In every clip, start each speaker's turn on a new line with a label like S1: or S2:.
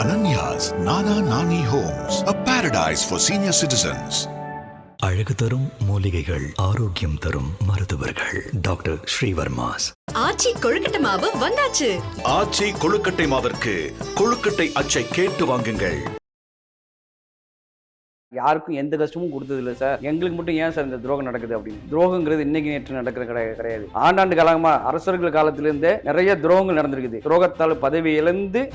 S1: Ananya's Nana Nani Homes, a paradise for senior citizens.
S2: அழகு தரும் மூலிகைகள் ஆரோக்கியம் தரும் மருத்துவர்கள். டாக்டர் ஸ்ரீவர்மாஸ்.
S3: ஆச்சி கொழுக்கட்டை மாவு வந்தாச்சு.
S4: ஆச்சி கொழுக்கட்டை மாவிற்கு கொழுக்கட்டை அச்சை கேட்டு வாங்குங்கள்.
S5: யாருக்கும் எந்த கஷ்டமும் கொடுத்தது இல்லை சார். எங்களுக்கு மட்டும் ஏன் சார் இந்த துரோகம் நடக்குது அப்படின்னு? துரோகங்கிறது இன்னைக்கு நேற்று நடக்கிற கிடையாது கிடையாது. ஆண்டாண்டு காலமா அரசர்கள் காலத்திலிருந்தே நிறைய துரோகங்கள் நடந்திருக்குது. துரோகத்தால் பதவி இழந்து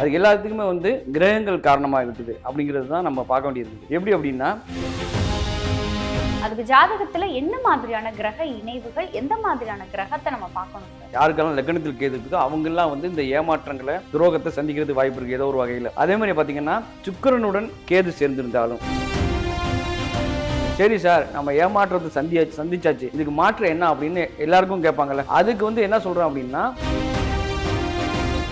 S5: அது எல்லாத்துக்குமே வந்து கிரகங்கள் காரணமாக இருக்குது அப்படிங்கிறது தான் நம்ம பார்க்க வேண்டியது எப்படி அப்படின்னா
S6: அதுக்கு ஜாதகத்துல என்ன மாதிரியான கிரக இணைவுகள் எந்த மாதிரியான கிரகத்தை நம்ம பார்க்கணும்
S5: யாருக்கெல்லாம் லக்னத்தில் கேது இருக்குதோ அவங்கெல்லாம் வந்து இந்த ஏமாற்றங்களை துரோகத்தை சந்திக்கிறது வாய்ப்பு இருக்கு ஏதோ ஒரு வகையில். அதே மாதிரி பார்த்தீங்கன்னா சுக்கிரனுடன் கேது சேர்ந்திருந்தாலும். சரி சார் நம்ம ஏமாற்றத்தை சந்தியாச்சு சந்திச்சாச்சு. இதுக்கு மாற்றம் என்ன அப்படின்னு எல்லாருக்கும் கேட்பாங்கல்ல. அதுக்கு வந்து என்ன சொல்றோம் அப்படின்னா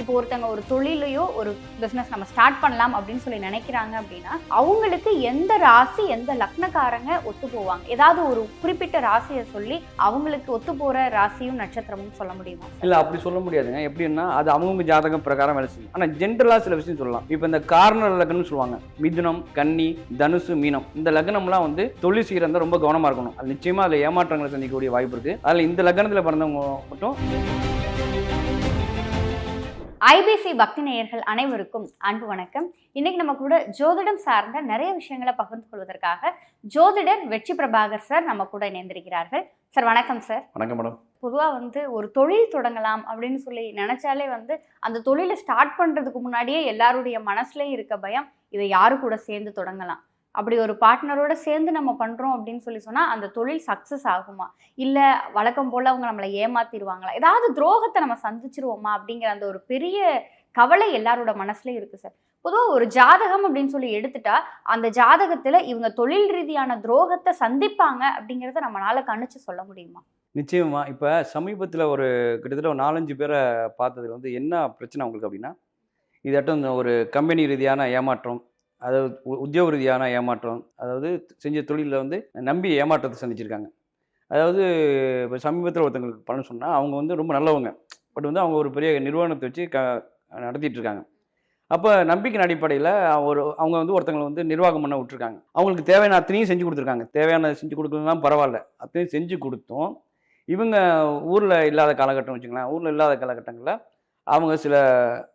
S6: இப்போ ஒருத்தங்க ஒரு தொழிலையோ ஒரு பிஸ்னஸ் நம்ம ஸ்டார்ட் பண்ணலாம் அப்படின்னு சொல்லி நினைக்கிறாங்க அப்படின்னா அவங்களுக்கு எந்த ராசி எந்த லக்னக்காரங்க ஒத்து போவாங்க? ஏதாவது ஒரு குறிப்பிட்ட ராசியை சொல்லி அவங்களுக்கு ஒத்து போற ராசியும் நட்சத்திரமும் சொல்ல முடியுமா?
S5: இல்ல அப்படி சொல்ல முடியாதுங்க. எப்படின்னா அது அவங்கவுங்க ஜாதகம் பிரகாரம் வேலை செய்யும். ஆனா ஜென்ரலா சில விஷயம் சொல்லலாம். இப்போ இந்த கார்னர் லக்னம்னு சொல்லுவாங்க. மிதுனம் கன்னி தனுசு மீனம். இந்த லக்னம்லாம் வந்து தொழில் செய்யறதா ரொம்ப கவனமா இருக்கணும். அது நிச்சயமா அதுல ஏமாற்றங்களை சந்திக்கக்கூடிய வாய்ப்பு இருக்கு. அதுல இந்த லக்னத்துல பிறந்தவங்க மட்டும்
S6: ஐபிசி பக்தி நேயர்கள் அனைவருக்கும் அன்பு வணக்கம். இன்னைக்கு நம்ம கூட ஜோதிடம் சார்ந்த நிறைய விஷயங்களை பகிர்ந்து கொள்வதற்காக ஜோதிடர் வெற்றி பிரபாகர் சார் நம்ம கூட இணைந்திருக்கிறார்கள். சார் வணக்கம் சார்.
S5: வணக்கம் மேடம்.
S6: பொதுவாக வந்து ஒரு தொழில் தொடங்கலாம் அப்படின்னு சொல்லி நினைச்சாலே வந்து அந்த தொழிலை ஸ்டார்ட் பண்ணுறதுக்கு முன்னாடியே எல்லாருடைய மனசுலயும் இருக்க பயம் இதை யாரு கூட சேர்ந்து தொடங்கலாம்? அப்படி ஒரு பார்ட்னரோட சேர்ந்து நம்ம பண்ணுறோம் அப்படின்னு சொல்லி சொன்னால் அந்த தொழில் சக்ஸஸ் ஆகுமா? இல்லை வழக்கம் போல் அவங்க நம்மளை ஏமாத்திடுவாங்களா? ஏதாவது துரோகத்தை நம்ம சந்திச்சிருவோமா? அப்படிங்கிற அந்த ஒரு பெரிய கவலை எல்லாரோட மனசுலேயும் இருக்குது சார் பொதுவாக ஒரு ஜாதகம் அப்படின்னு சொல்லி எடுத்துட்டா அந்த ஜாதகத்தில் இவங்க தொழில் ரீதியான துரோகத்தை சந்திப்பாங்க அப்படிங்கிறத நம்மளால கணிச்சு சொல்ல முடியுமா?
S5: நிச்சயமா. இப்போ சமீபத்தில் ஒரு கிட்டத்தட்ட ஒரு நாலஞ்சு பேரை பார்த்ததுல வந்து என்ன பிரச்சனை உங்களுக்கு அப்படின்னா இதாட்டும் இந்த ஒரு கம்பெனி ரீதியான ஏமாற்றம் அதாவது உ- உத்தியோக ரீதியான ஏமாற்றம் அதாவது செஞ்ச தொழிலில் வந்து நம்பி ஏமாற்றத்தை சந்திச்சிருக்காங்க. அதாவது இப்போ சமீபத்தில் ஒருத்தங்களுக்கு பணம் சொன்னால் அவங்க வந்து ரொம்ப நல்லவங்க. பட் வந்து அவங்க ஒரு பெரிய நிறுவனத்தை வச்சு க நடத்திட்டு இருக்காங்க அப்போ நம்பிக்கையின் அடிப்படையில் ஒரு அவங்க வந்து ஒருத்தங்களை வந்து நிர்வாகம் பண்ண விட்டுருக்காங்க. அவங்களுக்கு தேவையான அத்தனையும் செஞ்சு கொடுத்துருக்காங்க. தேவையான செஞ்சு கொடுக்கலாம் பரவாயில்ல. அத்தனையும் செஞ்சு கொடுத்தோம். இவங்க ஊரில் இல்லாத காலகட்டம் வச்சுக்கலாம் ஊரில் இல்லாத காலகட்டங்களில் அவங்க சில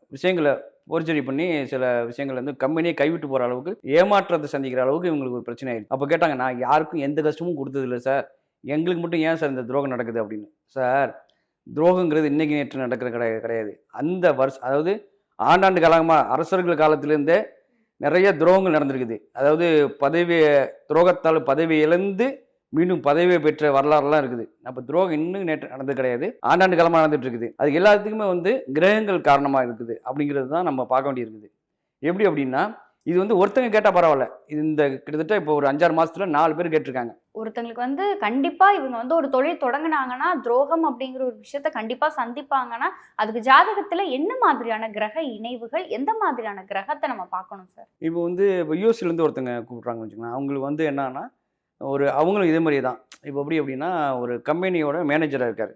S5: விஷயங்களை போர்ஜரி பண்ணி சில விஷயங்கள் வந்து கம்பெனியை கைவிட்டு போகிற அளவுக்கு ஏமாற்றத்தை சந்திக்கிற அளவுக்கு இவங்களுக்கு ஒரு பிரச்சனை ஆயிடுச்சு. அப்போ கேட்டாங்க நான் யாருக்கும் எந்த கஷ்டமும் கொடுத்தது இல்லை சார். எங்களுக்கு மட்டும் ஏன் சார் இந்த துரோகம் நடக்குது அப்படின்னு. சார் துரோகங்கிறது இன்னைக்கு நேற்று நடக்கிற கிடையாது கிடையாது. அந்த வருஷம் அதாவது ஆண்டாண்டு காலமாக அரசர்கள் காலத்திலேருந்தே நிறைய துரோகங்கள் நடந்திருக்குது. அதாவது பதவி துரோகத்தால் பதவி இழந்து மீண்டும் பதவியை பெற்ற வரலாறுலாம் இருக்குது. அப்போ துரோகம் இன்னும் நேற்று நடந்தது கிடையாது. ஆண்டாண்டு காலமாக நடந்துட்டு இருக்குது. அதுக்கு எல்லாத்துக்குமே வந்து கிரகங்கள் காரணமாக இருக்குது அப்படிங்கிறது தான் நம்ம பார்க்க வேண்டியிருக்குது. எப்படி அப்படின்னா இது வந்து ஒருத்தங்க கேட்டால் பரவாயில்ல. இது இந்த கிட்டத்தட்ட இப்போ ஒரு அஞ்சாறு மாசத்துல நாலு பேர் கேட்டிருக்காங்க.
S6: ஒருத்தங்களுக்கு வந்து கண்டிப்பா இவங்க வந்து ஒரு தொழில் தொடங்குனாங்கன்னா துரோகம் அப்படிங்கிற ஒரு விஷயத்த கண்டிப்பா சந்திப்பாங்கன்னா அதுக்கு ஜாதகத்துல என்ன மாதிரியான கிரக இணைவுகள் எந்த மாதிரியான கிரகத்தை நம்ம பார்க்கணும் சார்?
S5: இப்போ வந்து இப்போ யூஎஸ்லேருந்து ஒருத்தங்க கூப்பிட்றாங்கன்னு வச்சுக்கோங்களேன். அவங்களுக்கு வந்து என்னன்னா ஒரு அவங்களும் இதே மாதிரி தான். இப்போ எப்படி அப்படின்னா ஒரு கம்பெனியோட மேனேஜராக இருக்கார்.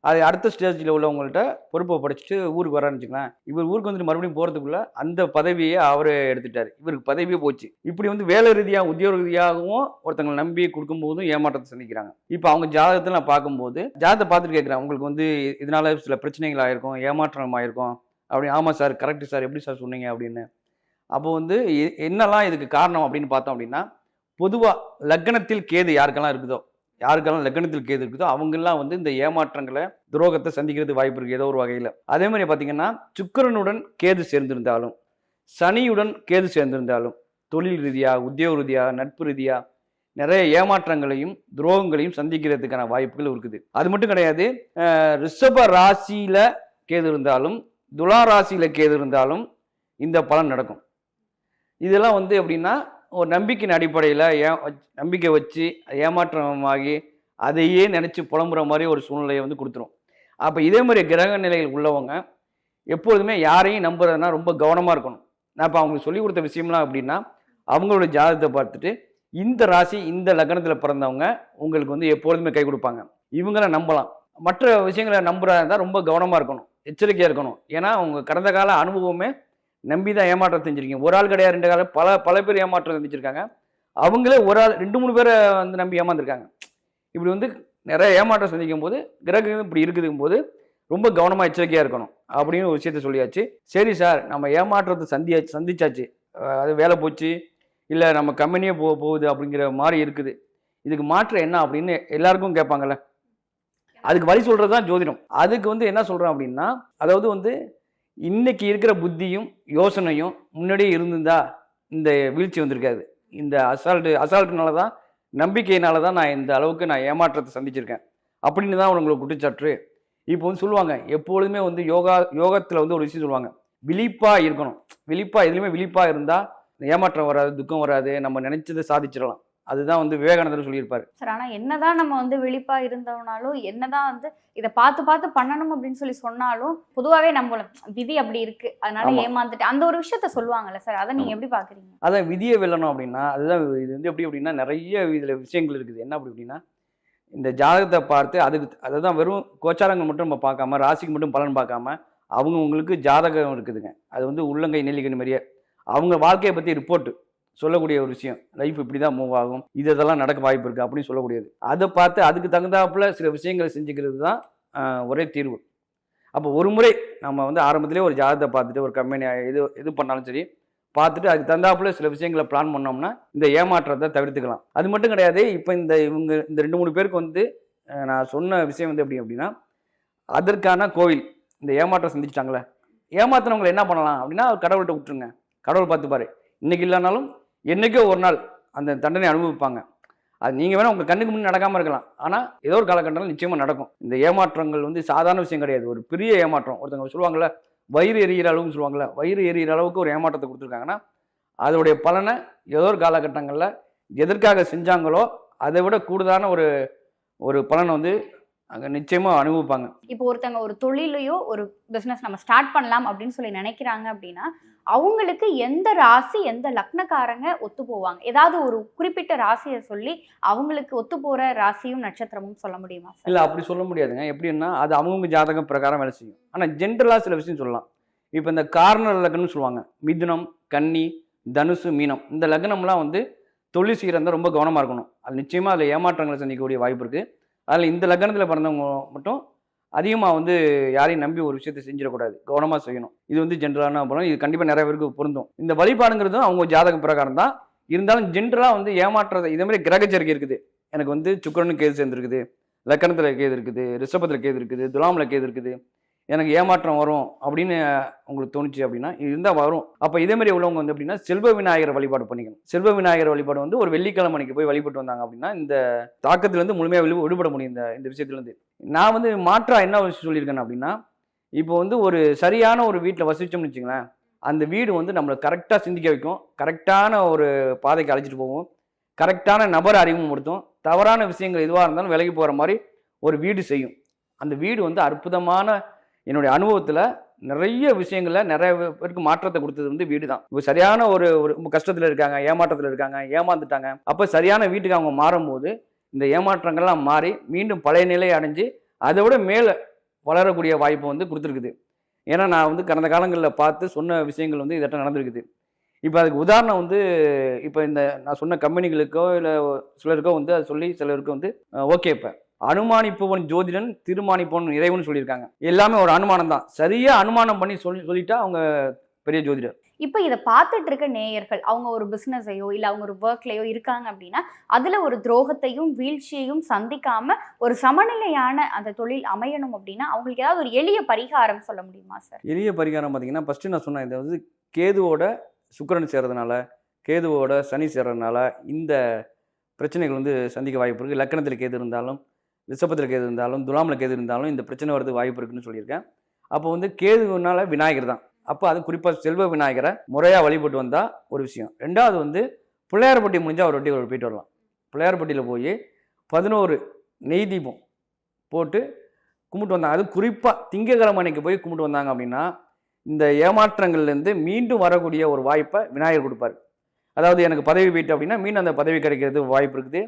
S5: அது அடுத்த ஸ்டேஜில் உள்ளவங்கள்ட்ட பொறுப்பை படிச்சுட்டு ஊருக்கு வரான்னு வச்சுக்கலாம் இவர் ஊருக்கு வந்துட்டு மறுபடியும் போகிறதுக்குள்ளே அந்த பதவியை அவர் எடுத்துட்டார். இவருக்கு பதவியே போச்சு. இப்படி வந்து வேலை ரீதியாக உத்தியோக ரீதியாகவும் ஒருத்தங்களை நம்பி கொடுக்கும்போதும் ஏமாற்றத்தை சந்திக்கிறாங்க. இப்போ அவங்க ஜாதகத்தை நான் பார்க்கும்போது ஜாதகத்தை பார்த்துட்டு கேட்குறேன். உங்களுக்கு வந்து இதனால சில பிரச்சனைகள் ஆயிருக்கும் ஏமாற்றம் ஆயிருக்கும். அப்படி ஆமாம் சார் கரெக்டு சார். எப்படி சார் சொன்னீங்க? அப்படின்னு. அப்போ வந்து எ- என்னெல்லாம் இதுக்கு காரணம் அப்படின்னு பார்த்தோம் அப்படின்னா பொதுவாக லக்னத்தில் கேது யாருக்கெல்லாம் இருக்குதோ யாருக்கெல்லாம் லக்னத்தில் கேது இருக்குதோ அவங்கெல்லாம் வந்து இந்த ஏமாற்றங்களை துரோகத்தை சந்திக்கிறது வாய்ப்பு இருக்குது ஏதோ ஒரு வகையில். அதே மாதிரி பார்த்தீங்கன்னா சுக்கரனுடன் கேது சேர்ந்திருந்தாலும் சனியுடன் கேது சேர்ந்திருந்தாலும் தொழில் ரீதியாக உத்தியோக ரீதியாக நட்பு ரீதியாக நிறைய ஏமாற்றங்களையும் துரோகங்களையும் சந்திக்கிறதுக்கான வாய்ப்புகள் இருக்குது. அது மட்டும் கிடையாது ரிஷப ராசியில் கேது இருந்தாலும் துலா ராசியில் கேது இருந்தாலும் இந்த பலன் நடக்கும். இதெல்லாம் வந்து எப்படின்னா ஒரு நம்பிக்கையின் அடிப்படையில் ஏ நம்பிக்கை வச்சு ஏமாற்றமாகி அதையே நினச்சி புலம்புற மாதிரி ஒரு சூழ்நிலையை வந்து கொடுத்துரும். அப்போ இதே மாதிரி கிரக நிலையில் உள்ளவங்க எப்பொழுதுமே யாரையும் நம்புறதுனா ரொம்ப கவனமாக இருக்கணும். நான் இப்போ அவங்களுக்கு சொல்லிக் கொடுத்த விஷயம்லாம் அப்படின்னா அவங்களோட ஜாதகத்தை பார்த்துட்டு இந்த ராசி இந்த லக்னத்தில் பிறந்தவங்க உங்களுக்கு வந்து எப்பொழுதுமே கை கொடுப்பாங்க. இவங்கள நம்பலாம். மற்ற விஷயங்களை நம்புறதா இருந்தால் ரொம்ப கவனமாக இருக்கணும். எச்சரிக்கையாக இருக்கணும். ஏன்னா அவங்க கடந்த கால அனுபவமே நம்பி தான் ஏமாற்றம் செஞ்சுருக்கீங்க. ஒரு ஆள் கிடையாது ரெண்டு காலம் பல பல பேர் ஏமாற்றம் செஞ்சுருக்காங்க. அவங்களே ஒரு ஆள் ரெண்டு மூணு பேரை வந்து நம்பி ஏமாந்துருக்காங்க. இப்படி வந்து நிறைய ஏமாற்றம் சந்திக்கும் போது கிரகம் இப்படி இருக்குதுக்கும் போது ரொம்ப கவனமாக எச்சரிக்கையாக இருக்கணும். அப்படின்னு ஒரு விஷயத்த சொல்லியாச்சு. சரி சார் நம்ம ஏமாற்றத்தை சந்தியாச்சு சந்திச்சாச்சு. அது வேலை போச்சு. இல்லை நம்ம கம்பெனியே போக போகுது அப்படிங்கிற மாதிரி இருக்குது. இதுக்கு மாற்றம் என்ன அப்படின்னு எல்லாருக்கும் கேட்பாங்கல்ல. அதுக்கு வழி சொல்கிறது தான் ஜோதிடம். அதுக்கு வந்து என்ன சொல்கிறோம் அப்படின்னா அதாவது வந்து இன்னைக்கு இருக்கிற புத்தியும் யோசனையும் முன்னாடியே இருந்திருந்தா இந்த வீழ்ச்சி வந்திருக்காது. இந்த அசால்ட்டு அசால்ட்டுனால தான் நம்பிக்கையினால தான் நான் இந்த அளவுக்கு நான் ஏமாற்றத்தை சந்திச்சிருக்கேன். அப்படின்னு தான் உங்களுக்கு குற்றச்சாட்டு. இப்போ வந்து சொல்லுவாங்க எப்பொழுதுமே வந்து யோகா யோகத்தில் வந்து ஒரு விஷயம் சொல்லுவாங்க விழிப்பாக இருக்கணும். விழிப்பாக எதுலையுமே விழிப்பாக இருந்தால் ஏமாற்றம் வராது துக்கம் வராது நம்ம நினச்சதை சாதிச்சிடலாம். அதுதான் வந்து விவேகானந்தர் சொல்லியிருப்பாரு.
S6: சார் ஆனா என்னதான் நம்ம வந்து விழிப்பா இருந்தோம்னாலும் என்னதான் வந்து இதை பார்த்து பார்த்து பண்ணணும் அப்படின்னு சொல்லி சொன்னாலும் பொதுவாவே நம்ம விதி அப்படி இருக்கு. அதனால. ஏமாந்துட்டு அந்த ஒரு விஷயத்த சொல்லுவாங்கல்ல சார் அதை நீங்க எப்படி பாக்குறீங்க?
S5: அதான் விதியை வெல்லணும் அப்படின்னா அதுதான் இது வந்து எப்படி அப்படின்னா நிறைய இதில் விஷயங்கள் இருக்குது. என்ன அப்படி அப்படின்னா இந்த ஜாதகத்தை பார்த்து அதுக்கு அதுதான் வெறும் கோச்சாரங்கள் மட்டும் நம்ம பார்க்காம ராசிக்கு மட்டும் பலன் பார்க்காம அவங்கவுங்களுக்கு ஜாதகம் இருக்குதுங்க. அது வந்து உள்ளங்கை நெல்லிக்கணி மாதிரியே. அவங்க வாழ்க்கையை பற்றி ரிப்போர்ட்டு சொல்லக்கூடிய ஒரு விஷயம் லைஃப் இப்படி தான் மூவ் ஆகும் இது இதெல்லாம் நடக்க வாய்ப்பு இருக்குது அப்படின்னு சொல்லக்கூடியது. அதை பார்த்து அதுக்கு தகுந்தாப்புல சில விஷயங்களை செஞ்சுக்கிறது தான் ஒரே தீர்வு. அப்போ ஒரு முறை நம்ம வந்து ஆரம்பத்திலே ஒரு ஜாதகத்தை பார்த்துட்டு ஒரு கம்பெனி எது எது பண்ணாலும் சரி பார்த்துட்டு அதுக்கு தகுந்தாப்புல சில விஷயங்களை பிளான் பண்ணோம்னா இந்த ஏமாற்றத்தை தவிர்த்துக்கலாம். அது மட்டும் கிடையாது இப்போ இந்த இவங்க இந்த ரெண்டு மூணு பேருக்கு வந்து நான் சொன்ன விஷயம் வந்து எப்படி அப்படின்னா அதற்கான கோவில் இந்த ஏமாற்றம் சந்திச்சிட்டாங்களே ஏமாத்தினவங்களை என்ன பண்ணலாம் அப்படின்னா கடவுள்கிட்ட விட்டுருங்க. கடவுள் பார்த்துப்பாரு. இன்னைக்கு இல்லைனாலும் என்னைக்கோ ஒரு நாள் அந்த தண்டனை அனுபவிப்பாங்க. அது நீங்கள் வேணால் உங்கள் கண்ணுக்கு முன்னாடி நடக்காமல் இருக்கலாம். ஆனால் ஏதோ ஒரு காலகட்டத்தில் நிச்சயமாக நடக்கும். இந்த ஏமாற்றங்கள் வந்து சாதாரண விஷயம் கிடையாது. ஒரு பெரிய ஏமாற்றம். ஒருத்தவங்க சொல்லுவாங்கள்ல வயிறு எரியிற அளவுக்கு சொல்லுவாங்கள்ல வயிறு எரியிற அளவுக்கு ஒரு ஏமாற்றத்தை கொடுத்துருக்காங்கன்னா அதோடைய பலனை ஏதோ ஒரு காலகட்டங்களில் எதற்காக செஞ்சாங்களோ அதை விட கூடுதலான ஒரு ஒரு பலனை வந்து அங்கே நிச்சயமாக அனுபவிப்பாங்க.
S6: இப்போ ஒருத்தங்க ஒரு தொழிலையோ ஒரு பிசினஸ் நம்ம ஸ்டார்ட் பண்ணலாம் அப்படின்னு சொல்லி நினைக்கிறாங்க அப்படின்னா அவங்களுக்கு எந்த ராசி எந்த லக்னக்காரங்க ஒத்து போவாங்க? ஏதாவது ஒரு குறிப்பிட்ட ராசியை சொல்லி அவங்களுக்கு ஒத்து போற ராசியும் நட்சத்திரமும் சொல்ல முடியுமா
S5: இல்லை அப்படி சொல்ல முடியாதுங்க. எப்படின்னா அது அவங்கவுங்க ஜாதகம் பிரகாரம் வேலை செய்யும். ஆனால் ஜென்ரலாக சில விஷயம் சொல்லலாம். இப்போ இந்த கார்னர் லக்னம்னு சொல்லுவாங்க. மிதுனம் கன்னி தனுசு மீனம். இந்த லக்னம்லாம் வந்து தொழில் செய்கிறதா ரொம்ப கவனமாக இருக்கணும். அது நிச்சயமாக அதில் ஏமாற்றங்களை சந்திக்கக்கூடிய வாய்ப்பு இருக்குது அதில் இந்த லக்னத்தில் பிறந்தவங்க மட்டும் அதிகமாக வந்து யாரையும் நம்பி ஒரு விஷயத்தை செஞ்சிடக்கூடாது. கவனமாக செய்யணும். இது வந்து ஜென்ரலான அப்புறம் இது கண்டிப்பாக நிறைய பேருக்கு பொருந்தும். இந்த வழிபாடுங்கிறதும் அவங்க ஜாதக பிரகாரம் தான். இருந்தாலும் ஜென்ரலாக வந்து ஏமாற்றுறது இதே மாதிரி கிரகச்சரிக்கை இருக்குது. எனக்கு வந்து சுக்கரனு கேது சேர்ந்துருக்குது. லக்கணத்தில் கேது இருக்குது. ரிஷபத்தில் கேது இருக்குது. துலாமில் கேது இருக்குது. எனக்கு ஏமாற்றம் வரும் அப்படின்னு உங்களுக்கு தோணுச்சு அப்படின்னா இது இருந்தால் வரும். அப்போ இதே மாதிரி உள்ளவங்க வந்து அப்படின்னா செல்வ விநாயகர் வழிபாடு பண்ணிக்கணும். செல்வ விநாயகர் வழிபாடு வந்து ஒரு வெள்ளிக்கிழமை அன்னைக்கு போய் வழிபட்டு வந்தாங்க அப்படின்னா இந்த தாக்கத்திலேருந்து முழுமையாக விழு விடுபட முடியும் இந்த இந்த விஷயத்துலேருந்து. நான் வந்து மாற்றா என்ன விஷயம் சொல்லியிருக்கேன் அப்படின்னா இப்போ வந்து ஒரு சரியான ஒரு வீட்டில் வசிச்சோம்னு வச்சுங்களேன் அந்த வீடு வந்து நம்மளை கரெக்டாக சிந்திக்க வைக்கும். கரெக்டான ஒரு பாதைக்கு அழைச்சிட்டு போகும். கரெக்டான நபர் அறிமுகப்படுத்தும். தவறான விஷயங்கள் எதுவாக இருந்தாலும் விலகி போகிற மாதிரி ஒரு வீடு செய்யும். அந்த வீடு வந்து அற்புதமான என்னுடைய அனுபவத்தில் நிறைய விஷயங்களில் நிறைய பேருக்கு மாற்றத்தை கொடுத்தது வந்து வீடு தான் இப்போ சரியான ஒரு ஒரு ரொம்ப கஷ்டத்தில் இருக்காங்க ஏமாற்றத்தில் இருக்காங்க ஏமாந்துட்டாங்க. அப்போ சரியான வீட்டுக்கு அவங்க மாறும்போது இந்த ஏமாற்றங்கள்லாம் மாறி மீண்டும் பழைய நிலை அடைஞ்சு அதை விட மேலே வளரக்கூடிய வாய்ப்பு வந்து கொடுத்துருக்குது. ஏன்னா நான் வந்து கடந்த காலங்களில் பார்த்து சொன்ன விஷயங்கள் வந்து இதட்ட நடந்திருக்குது. இப்போ அதுக்கு உதாரணம் வந்து இப்போ இந்த நான் சொன்ன கம்பெனிகளுக்கோ இல்லை சிலருக்கோ வந்து அதை சொல்லி சிலருக்கு வந்து ஓகே இப்போ. அனுமானிப்பவன் ஜோதிடன் தீர்மானிப்பவன் இறைவன் சொல்லியிருக்காங்க. எல்லாமே ஒரு அனுமானம் தான் சரியா அனுமானம் பண்ணி சொல்லி சொல்லிட்டா அவங்க பெரிய ஜோதிடர்.
S6: இப்போ இதை பார்த்துட்டு இருக்க நேயர்கள் அவங்க ஒரு பிஸ்னஸையோ இல்லை அவங்க ஒரு ஒர்க்லையோ இருக்காங்க அப்படின்னா அதுல ஒரு துரோகத்தையும் வீழ்ச்சியையும் சந்திக்காம ஒரு சமநிலையான அந்த தொழில் அமையணும் அப்படின்னா அவங்களுக்கு ஏதாவது ஒரு எளிய பரிகாரம் சொல்ல முடியுமா சார்
S5: எளிய பரிகாரம் பார்த்தீங்கன்னா ஃபஸ்ட்டு நான் சொன்னேன் இதை வந்து கேதுவோட சுக்கிரன் சேர்றதுனால கேதுவோட சனி சேர்றதுனால இந்த பிரச்சனைகள் வந்து சந்திக்க வாய்ப்பு இருக்குது லக்கணத்தில் கேது இருந்தாலும் ரிஷபத்தில் கேது இருந்தாலும் துலாமில் கேது இருந்தாலும் இந்த பிரச்சனை வரதுக்கு வாய்ப்பு இருக்குன்னு சொல்லியிருக்கேன். அப்போ வந்து கேதுனால விநாயகர் தான். அப்போ அது குறிப்பாக செல்வ விநாயகரை முறையாக வழிபட்டு வந்தால் ஒரு விஷயம். ரெண்டாவது வந்து பிள்ளையார்பட்டி முடிஞ்சால் ஒரு வட்டி போயிட்டு வரலாம். பிள்ளையார்பட்டியில் போய் பதினோரு நெய் தீபம் போட்டு கும்பிட்டு வந்தாங்க அது குறிப்பாக திங்கக்கிழமை அன்னைக்கு போய் கும்பிட்டு வந்தாங்க அப்படின்னா இந்த ஏமாற்றங்கள்லேருந்து மீண்டும் வரக்கூடிய ஒரு வாய்ப்பை விநாயகர் கொடுப்பாரு. அதாவது எனக்கு பதவி போயிட்டு அப்படின்னா மீண்டும் அந்த பதவி கிடைக்கிறது வாய்ப்பு இருக்குது.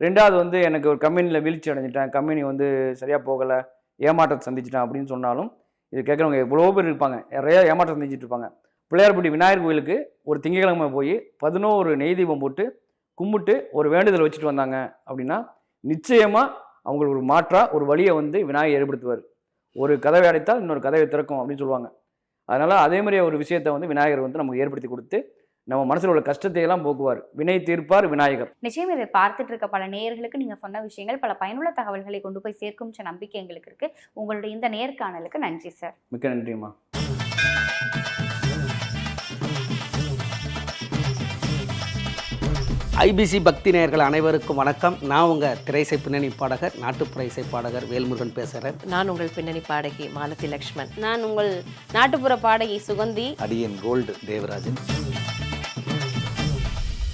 S5: ரெண்டாவது வந்து எனக்கு ஒரு கம்பெனியில் வீழ்ச்சி அடைஞ்சிட்டேன். கம்பெனி வந்து சரியாக போகலை. ஏமாற்றத்தை சந்திச்சிட்டேன் அப்படின்னு சொன்னாலும் இது கேட்குறவங்க எவ்வளோ பேர் இருப்பாங்க. நிறையா ஏமாற்றம் செஞ்சுட்டு இருப்பாங்க. பிள்ளையார்பட்டி விநாயகர் கோயிலுக்கு ஒரு திங்கக்கிழமை போய் பதினோரு நெய் தீபம் போட்டு கும்பிட்டு ஒரு வேண்டுதல் வச்சுட்டு வந்தாங்க அப்படின்னா நிச்சயமாக அவங்களுக்கு ஒரு மாற்றாக ஒரு வழியை வந்து விநாயகர் ஏற்படுத்துவார். ஒரு கதவை அடைத்தால் இன்னொரு கதவை திறக்கும் அப்படின்னு சொல்லுவாங்க. அதனால் அதே மாதிரி ஒரு விஷயத்தை வந்து விநாயகர் வந்து நமக்கு ஏற்படுத்தி கொடுத்து நம்ம மனசில் உள்ள கஷ்டத்தை எல்லாம் போக்குவார். வினை தீர்ப்பார் விநாயகர்.
S6: நிச்சயம் இதை பார்த்துட்டு இருக்க பல நேயர்களுக்கு நீங்க சொன்ன விஷயங்கள் பல பயனுள்ள தகவல்களை கொண்டு போய் சேர்க்கும் நம்பிக்கை எங்களுக்கு இருக்கு. உங்களுடைய இந்த நேர்காணலுக்கு நன்றி சார்
S5: மிக்க நன்றிம்மா.
S7: ஐபிசி பக்தி நேயர்கள் அனைவருக்கும் வணக்கம். நான் உங்கள் திரைசை பின்னணி பாடகர் நாட்டுப்புற இசை பாடகர் வேல்முருகன் பேசுகிறேன்
S8: நான் உங்கள் பின்னணி பாடகி மாலதி லக்ஷ்மன்.
S9: நான் உங்கள் நாட்டுப்புற பாடகி சுகந்தி.
S7: அடியன் கோல்டு தேவராஜன்.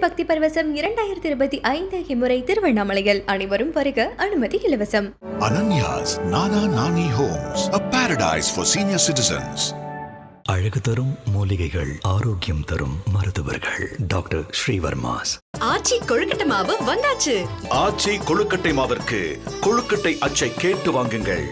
S3: பக்தி பரவசம் இரண்டாயிரத்தி இருபத்தி ஐந்து இம்முறை திருவண்ணாமலையில் அனைவரும் வருக அனுமதி இலவசம்.
S1: Ananya's Nana Nani Homes, a paradise for senior citizens.
S2: அழகு தரும் மூலிகைகள் ஆரோக்கியம் தரும் மருத்துவர்கள். டாக்டர் ஸ்ரீவர்மாஸ்.
S3: ஆச்சி கொழுக்கட்டை மாவு வந்தாச்சு.
S4: ஆச்சி கொழுக்கட்டை மாவிற்கு கொழுக்கட்டை அச்சை கேட்டு வாங்குங்கள்.